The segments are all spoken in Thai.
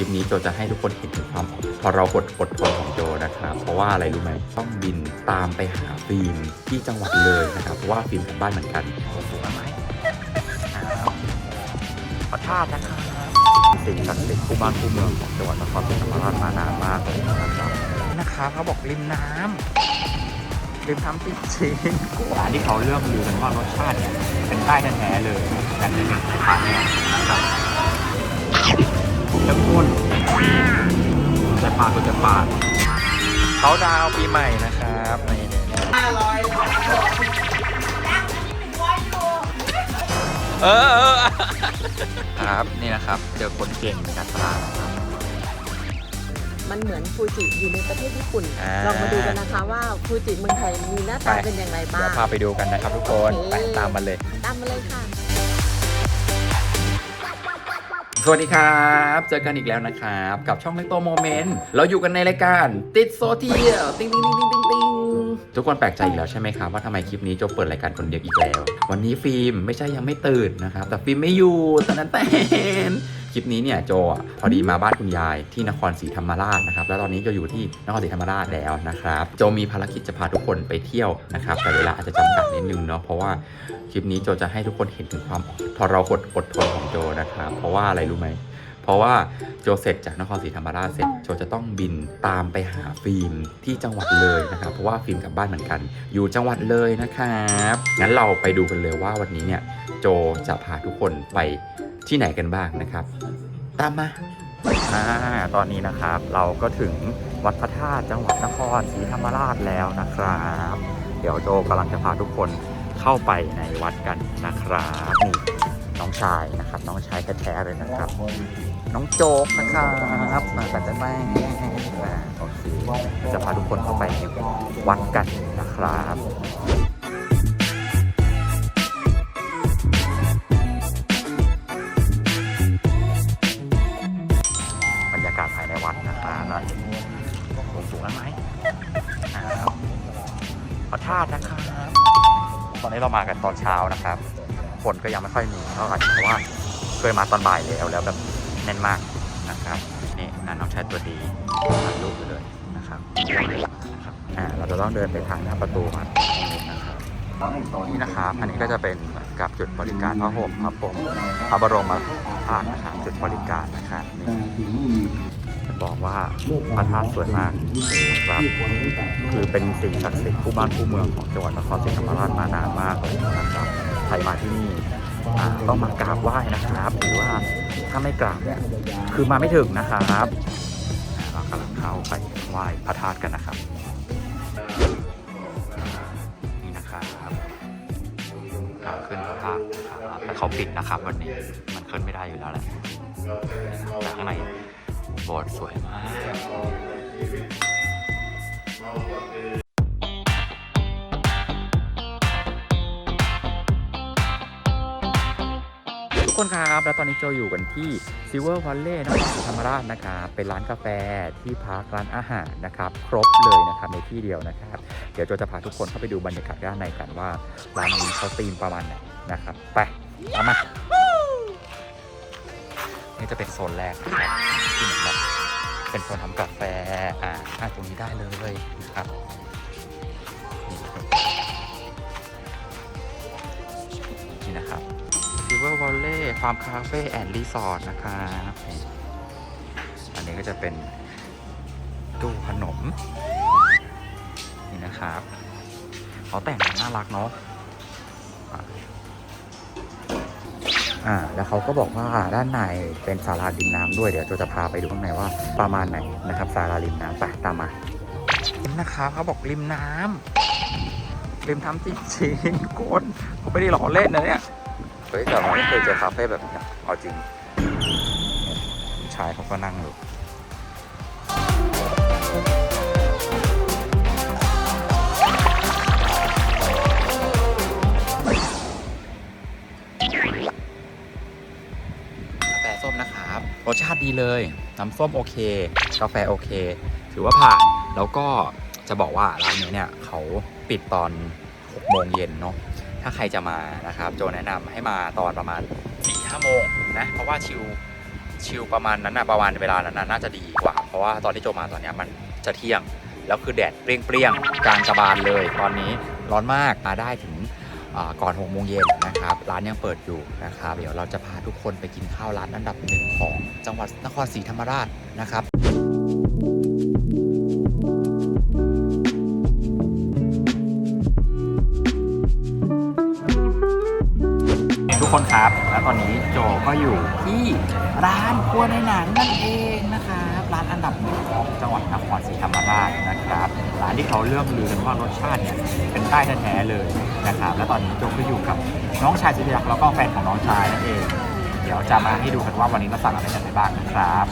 ลิปนี้โจจะให้ทุกคนเห็นถึงความพอเราอดอดทนของโจนะครับ เพราะว่าอะไรรู้ไหมต้องบินตามไปหาฟิล์มที่จังหวัดเลยนะครับ เพราะว่าฟิล์มกลับบ้านเหมือนกันถูกไหมขอทาตนะครับสิ่งศักดิ์สิทธิ์คู่บ้านคู่เมืองของจังหวัดนครศรีธรรมราชมานานมากเลยนะครับนี่นะครับเขาบอกริมน้ำริมน้ำติดชิงร้านที่เขาเลือกลือกันว่ารสชาติเนี่ยเป็นใต้แท้ๆเลยแต่เป็นทานเนี่ยนะครับ เข้มข้นแต่ปากก็จะปากเขาดาวปีใหม่นะครับนี่เออเออครับนี่นะครับเจอคนเก่งจากตลาดนะครับ มันเหมือนฟูจิอยู่ในประเทศญี่ปุ่น อ่า ลองมาดูกันนะคะว่าฟูจิเมืองไทยมีหน้าตาไปเป็นอย่างไรบ้าเดี๋ยวง พาไปดูกันนะครับทุกคนโอเค ไปตามมาเลย ตามมาเลยค่ะ สวัสดีครับ เจอกันอีกแล้วนะครับ กับช่องเล็กโตโมเมนต์ เราอยู่กันในรายการ ติดโซเทียลติ๊งติ๊งติ๊งติ๊งติ๊งทุกคนแปลกใจอีกแล้วใช่ไหมครับ ว่าทำไมคลิปนี้โจเปิดรายการคนเดียวอีกแล้ว วันนี้ฟิล์มไม่ใช่ยังไม่ตื่นนะครับ แต่ฟิล์มไม่อยู่ตอนนั้นแต่น คลิปนี้เนี่ยโจอะพอดีมาบ้านคุณยายที่นครศรีธรรมราชนะครับ แล้วตอนนี้โจอยู่ที่นครศรีธรรมราชแล้วนะครับโจมีภารกิจจะพาทุกคนไปเที่ยวนะครับแต่เวลาอาจจะจำกัดนิดนึงเนาะเพราะว่าคลิปนี้โจจะให้ทุกคนเห็นถึงความทรหดอดทนของโจนะครับ เพราะว่าอะไรรู้ไหมเพราะว่าโจเสร็จจากนครศรีธรรมราชเสร็จโจจะต้องบินตามไปหาฟิล์มที่จังหวัดเลยนะครับเพราะว่าฟิล์มกลับบ้านเหมือนกัน อยู่จังหวัดเลยนะครับงั้นเราไปดูกันเลยว่าวันนี้เนี่ยโจจะพาทุกคนไป ที่ไหนกันบ้างนะครับ ตามมาอ่าตอนนี้นะครับเราก็ถึงวัดพระธาตุจังหวัดนครศรีธรรมราชแล้วนะครับ เดี๋ยวโจกำลังจะพาทุกคนเข้าไปในวัดกันนะครับนี่น้องชายนะครับ น้องชายแท้ๆเลยนะครับ น้องโจกนะครับมากันได้ไหมอ่าโอเคจะพาทุกคนเข้าไปในวัดกันนะครับ นี้เรามากันตอนเช้านะครับฝนก็ยังไม่ค่อยมีเท่าไหร่เพราะว่าเคยมาตอนบ่ายแล้วแล้วแบบแน่นมากนะครับนี่นะน้องชายตัวดีถ่ายรูปไปเลยนะครับอ่าเราจะต้องเดินไปทางหน้าประตูครับตรงนี้นะครับนี่นะครับ อันนี้ก็จะเป็นเหมือนกับจุดบริการพระห่มพระผมพระบรมธาตุนะครับจุดบริการนะครับนี่ บอกว่าพระธาตุสวยมากครับคือเป็นสิ่งศักดิ์สิทธิ์คู่บ้านคู่เมืองของจังหวัดนครศรีธรรมราชมานานมากเลยนะครับใครมาที่นี่ต้องมากราบไหว้นะครับหรือว่าถ้าไม่กราบเนี่ยคือมาไม่ถึงนะครับเรากำลังเข้าไปไหว้พระธาตุกันนะครับนี่นะครับทางขึ้นพระธาตุนะครับแต่เขาปิดนะครับวันนี้มันขึ้นไม่ได้อยู่แล้วแหละแต่ข้างใน บสถ์สวยมากทุกคนครับแล้วตอนนี้โจอยู่กันที่ Silver Valley นครศรีธรรมราชนะครับเป็นร้านกาแฟที่พักร้านอาหารนะครับ ครบเลยนะครับในที่เดียวนะครับ เดี๋ยวโจจะพาทุกคนเข้าไปดูบรรยากาศด้านในกันว่าร้านนี้เขาธีมประมาณไหนนะครับ ไปตามมา นี่จะเป็นโซนแรกนะครับที่เหมือนแบบเป็นโซนทำกาแฟอ่าอ่าตรงนี้ได้เลยนะครับนี่นะครับ Silver Valley Farm Cafe and Resort นะครับอันนี้ก็จะเป็นตู้ขนม นี่นะครับเขาแต่งน่ารักเนาะ อะอ่า แล้วเขาก็บอกว่าด้านในเป็นศาลาริมน้ำด้วย เดี๋ยวโจจะพาไปดูข้างในว่าประมาณไหนนะครับศาลาริมน้ำไปตามมาริมนะครับเขาบอกริมน้ำริมน้ำจริงๆโกนผมไม่ได้หล่อเล่นนะเนี่ยเฮ้ยแต่เราไม่เคยเจอคาเฟ่แบบนี้นะเอาจริงผู้ชายเขาก็นั่งอยู่ สชาติดีเลย น้ำส้มโอเค กาแฟโอเค ถือว่าผ่าน แล้วก็จะบอกว่าร้านนี้เนี่ยเขาปิดตอน6โมงเย็นเนาะ ถ้าใครจะมานะครับ โจแนะนำให้มาตอนประมาณ4ี่ห้าโมงนะ เพราะว่าชิลชิลประมาณนั้นนะประมาณเวลานั้นน่าจะดีกว่า เพราะว่าตอนที่โจมาตอนนี้มันจะเที่ยง แล้วคือแดดเปรี้ยงๆกลางกระบาลเลย ตอนนี้ร้อนมากมาได้ถึง ก่อน6โมงเย็นนะครับ ร้านยังเปิดอยู่นะครับ เดี๋ยวเราจะพาทุกคนไปกินข้าวร้านอันดับหนึ่งของจังหวัดนครศรีธรรมราชนะครับทุกคนครับและตอนนี้โจก็อยู่ที่ร้านครัวในหนังนั่นเองนะครับ ร้านอันดับหนึ่งของจังหวัดนครศรีธรรมราชนะครับ ที่เขาเลือกลือกันว่ารสชาติเนี่ยเป็นใต้แท้ๆเลยนะครับและตอนนี้โจก็อยู่กับน้องชายสุดที่รักแล้วก็แฟนของน้องชายนั่นเอง เดี๋ยวจะมาให้ดูกันว่าวันนี้เราสั่งอะไรกันไปบ้างนะครับ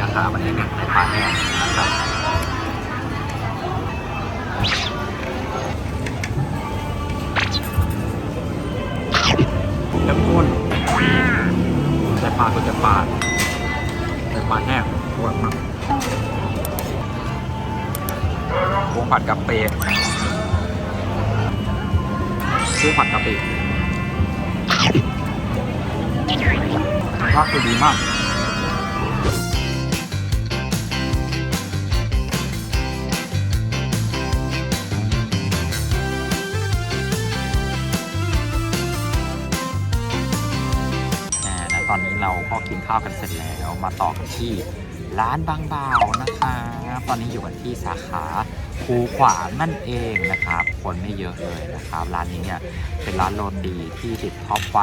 นะครับมันเป็นในปลาแห้งนะครับ ปลาตัวจะปลาแต่ปลาแห้งอร่อยมากวงผัดกะปิกุ้งผัดกะปิรสชาติคือดีมาก ข้าวกันเสร็จแล้วมาต่อกันที่ร้านบางบ่าวนะครับตอนนี้อยู่กันที่สาขาคูขวางนั่นเองนะครับ คนไม่เยอะเลยนะครับ ร้านนี้เนี่ยเป็นร้านโรตีที่ติดท็อปไฟ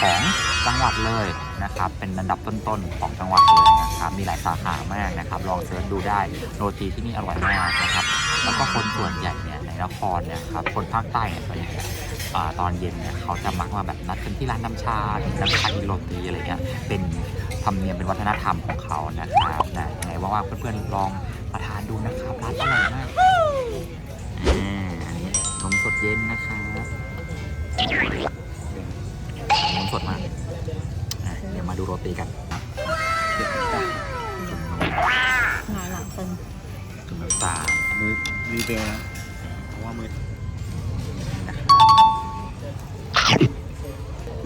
ของจังหวัดเลยนะครับ เป็นอันดับต้นๆของจังหวัดเลยนะครับ มีหลายสาขามากนะครับ ลองเสิร์ชดูได้ โรตีที่นี่อร่อยมากนะครับ แล้วก็คนส่วนใหญ่เนี่ยในนครเนี่ยครับ คนภาคใต้เนี่ยส่วนใหญ่อตอนเย็นเนี่ยเขาจะมักมาแบบนัดกันที่ร้านน้ำชาน้ำชาอิโรตีอะไรเงี้ย เป็น ธรรมเนียมเป็นวัฒนธรรมของเขานะครับนะยังไงว่างๆเพื่อนๆลองมาทานดูนะครับร้านอร่อยมากอ่าอันนี้นมสดเย็นนะครับนมสดมากอะเดี๋ยวมาดูโรตีกันเดี๋ยวจะจุ่มนมหงายหลังเป็นจุ่มน้ำตาลมือรีเบลนะเพราะว่ามือนะครับ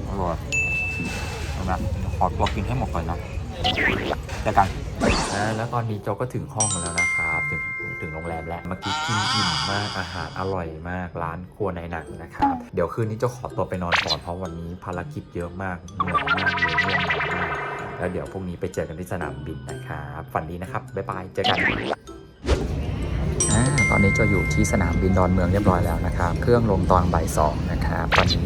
อร่อยเอาละ ขอตัวกินให้หมดก่อนนะเจอกันแล้วตอนนี้โจก็ถึงห้องแล้วนะครับถึงถึงโรงแรมแล้วเมื่อกี้กินอิ่มมากอาหารอร่อยมากร้านครัวในหนังนะครับเดี๋ยวคืนนี้โจขอตัวไปนอนก่อนเพราะวันนี้ภารกิจเยอะมากเหนื่อยมากเลยง่อนมากแล้วเดี๋ยวพรุ่งนี้ไปเจอกันที่สนามบินนะครับฝันดีนะครับบ๊ายบายเจอกัน ตอนนี้จะอยู่ที่สนามบินดอนเมืองเรียบร้อยแล้วนะครับ เครื่องลงตอนบ่ายสองนะครับ ตอนนี้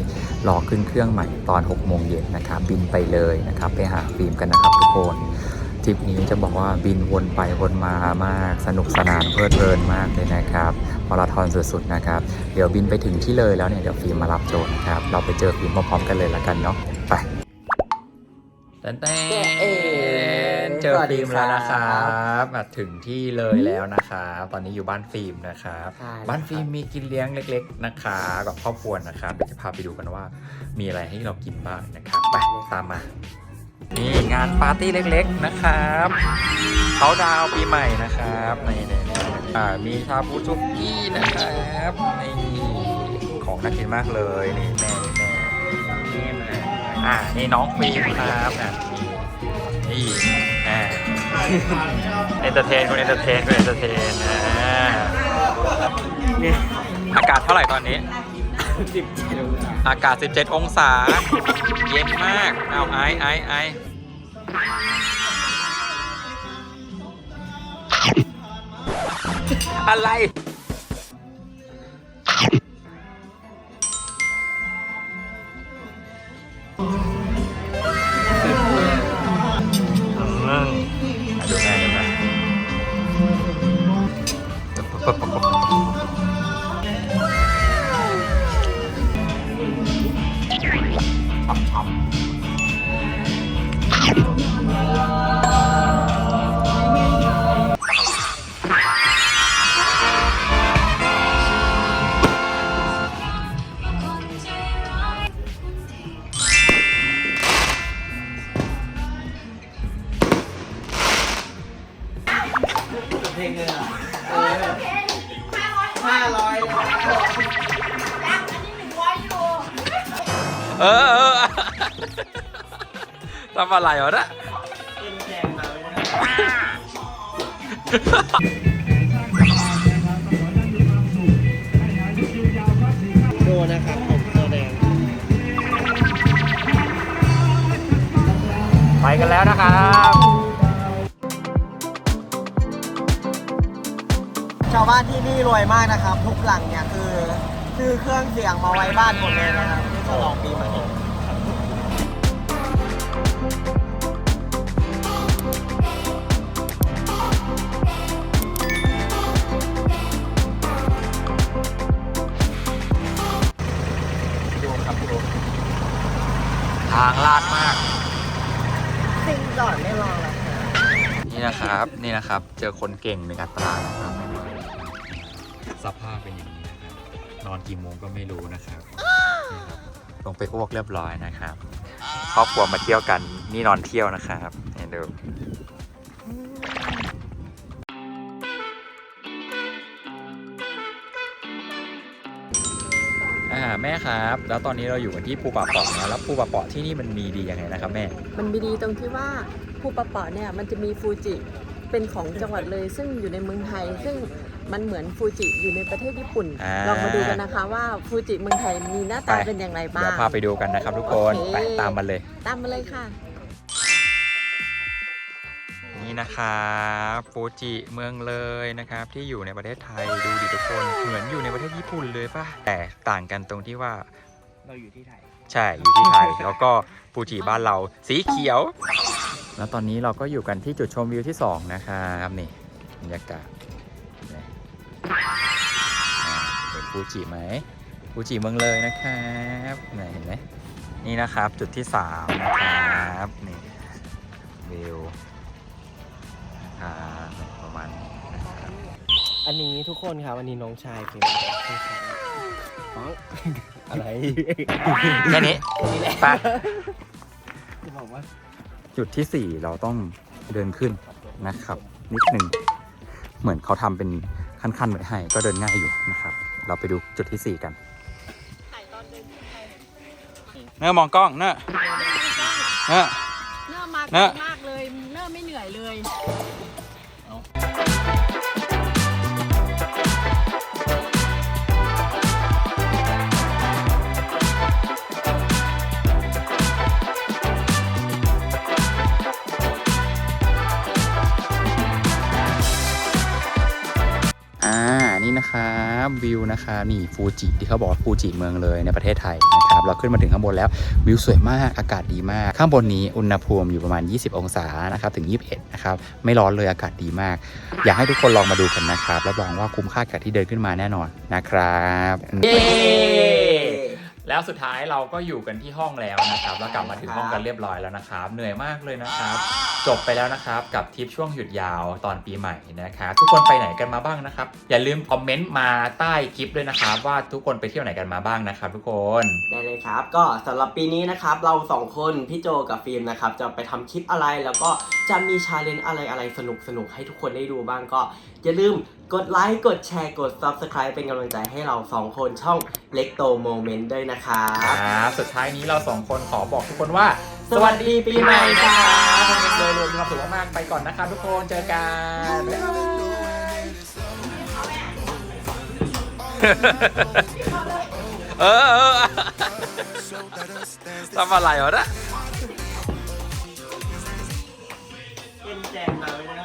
รอขึ้นเครื่องใหม่ตอน6โมงเย็นนะครับ บินไปเลยนะครับ ไปหาฟิล์มกันนะครับทุกคนทริปนี้จะบอกว่าบินวนไปวนมามาก สนุกสนานเพลิดเพลินมากเลยนะครับมาราธอนสุดๆนะครับ เดี๋ยวบินไปถึงที่เลยแล้วเนี่ยเดี๋ยวฟิล์มมารับโจทย์นะครับ เราไปเจอฟิล์มพร้อมๆกันเลยละกันเนาะไปแตน เจอฟิล์มแล้วนะครับมาถึงที่เลยแล้วนะครับตอนนี้อยู่บ้านฟิล์มนะครับใช่บ้านฟิล์มมีกินเลี้ยงเล็ก ๆนะคะกับครอบครัวนะครับเดี๋ยวจะพาไปดูกันว่า มีอะไรให้เรากินบ้างนะครับไปตามมานี่งานปาร์ตี้เล็กๆนะครับเขาดาวน์ปีใหม่นะครับนี่นี่นี่อ่ามีชาบูชุกกี้นะครับนี่ของน่ากินมากเลยนี่แม่แม่นี่แม่อ่านี่น้องฟิล์มครับอะนี่นี่อ่า เอนเตอร์เทนคุณเอนเตอร์เทนคุณเอนเตอร์เทนอ่านี่อากาศเท่าไหร่ตอนนี้สิบกิโลอากาศ 17 องศา เย็นมาก เอาไอไอไออะไร อะไรวะนะเป็นแจงมาไม่ได้โดนะครับผมตัวแดงไปกันแล้วนะครับชาวบ้านที่นี่รวยมากนะครับ ทุกหลังเนี่ยคือ ซื้อเครื่องเสียงมาไว้บ้านหมดเลยนะครับที่ฉลองปีใหม่ นะครับนี่นะครับ เจอคนเก่งในการตลาดนะครับ สภาพเป็นอย่างนี้นะครับ นอนกี่โมงก็ไม่รู้นะครับนี่ครับ ลงไปอ้วกเรียบร้อยนะครับ ครอบครัวมาเที่ยวกันนี่นอนเที่ยวนะครับนี่ดูอ่าแม่ครับ แล้วตอนนี้เราอยู่กันที่ภูป่าเปาะนะแล้วภูป่าเปาะที่นี่มันมีดียังไงนะครับแม่ มันมีดีตรงที่ว่าภูปะเปาะเนี่ยมันจะมีฟูจิ เป็นของจังหวัดเลย ซึ่งอยู่ในเมืองไทย ซึ่งมันเหมือนฟูจิอยู่ในประเทศญี่ปุ่น อ่า ลองมาดูกันนะคะว่าฟูจิเมืองไทยมีหน้าตาไปเป็นอย่างไรบ้าเดี๋ยวง พาไปดูกันนะครับทุกคนโอเค ไปตามมาเลย ตามมาเลยค่ะ นี่นะครับฟูจิเมืองเลยนะครับ ที่อยู่ในประเทศไทยดูดิทุกคนเหมือนอยู่ในประเทศญี่ปุ่นเลยป่ะแต่ต่างกันตรงที่ว่าเราอยู่ที่ไทย ใช่อยู่ที่ไทย แล้วก็ฟูจิบ้านเราสีเขียว แล้วตอนนี้เราก็อยู่กันที่จุดชมวิวที่ 2 นะครับนี่บรรยากาศนี่อ่าเห็นฟูจิไหมฟูจิเมืองเลยนะครับไหนเห็นไหมนี่นะครับจุดที่ 3 นะครับนี่วิวนะครับประมาณนี้นะครับอันนี้ทุกคนครับอันนี้น้องชายเป็นน้องชายน้องอะไรแค่นี้ไปจะบอกว่า จุดที่ 4 เราต้องเดินขึ้นนะครับ นิดหนึ่งเหมือนเขาทำเป็นขั้นๆไว้ให้ก็เดินง่ายอยู่นะครับ เราไปดูจุดที่ 4 กันเนื้อมองกล้องเนื้อเนื้อเนื้อมากเนอะมาก อ่า นี่นะครับวิวนะครับนี่ฟูจิที่เขาบอกว่าฟูจิเมืองเลยในประเทศไทยนะครับเราขึ้นมาถึงข้างบนแล้ววิวสวยมากอากาศดีมาก ข้างบนนี้อุณหภูมิอยู่ประมาณ 20 องศานะครับถึง 21 นะครับ ไม่ร้อนเลยอากาศดีมาก อยากให้ทุกคนลองมาดูกันนะครับรับรองว่าคุ้มค่ากับที่เดินขึ้นมาแน่นอนนะครับเย้แล้วสุดท้ายเราก็อยู่กันที่ห้องแล้วนะครับ แล้วกลับมาถึงห้องกันเรียบร้อยแล้วนะครับ เหนื่อยมากเลยนะครับ จบไปแล้วนะครับกับทริปช่วงหยุดยาวตอนปีใหม่นะครับทุกคนไปไหนกันมาบ้างนะครับ อย่าลืมคอมเมนต์มาใต้คลิปด้วยนะครับว่าทุกคนไปเที่ยวไหนกันมาบ้างนะครับ ทุกคนได้เลยครับ ก็สำหรับปีนี้นะครับเราสองคนพี่โจกับฟิล์มนะครับจะไปทำคลิปอะไรแล้วก็จะมีชาเลนจ์อะไรอะไรสนุกสนุกๆให้ทุกคนได้ดูบ้างก็ อย่าลืมกดไลค์กดแชร์กด Subscribe เป็นกำลังใจให้เราสองคนช่องเล็กโตโมเมนต์ด้วยนะครับครับสุดท้ายนี้เราสองคนขอบอกทุกคนว่า สวัสดีปีใหม่ครับโดยรวมมีความสุขมากๆไปก่อนนะครับทุกคนเจอกันเออเออทำอะไรวะนะเป็นแจงมาไม่ได้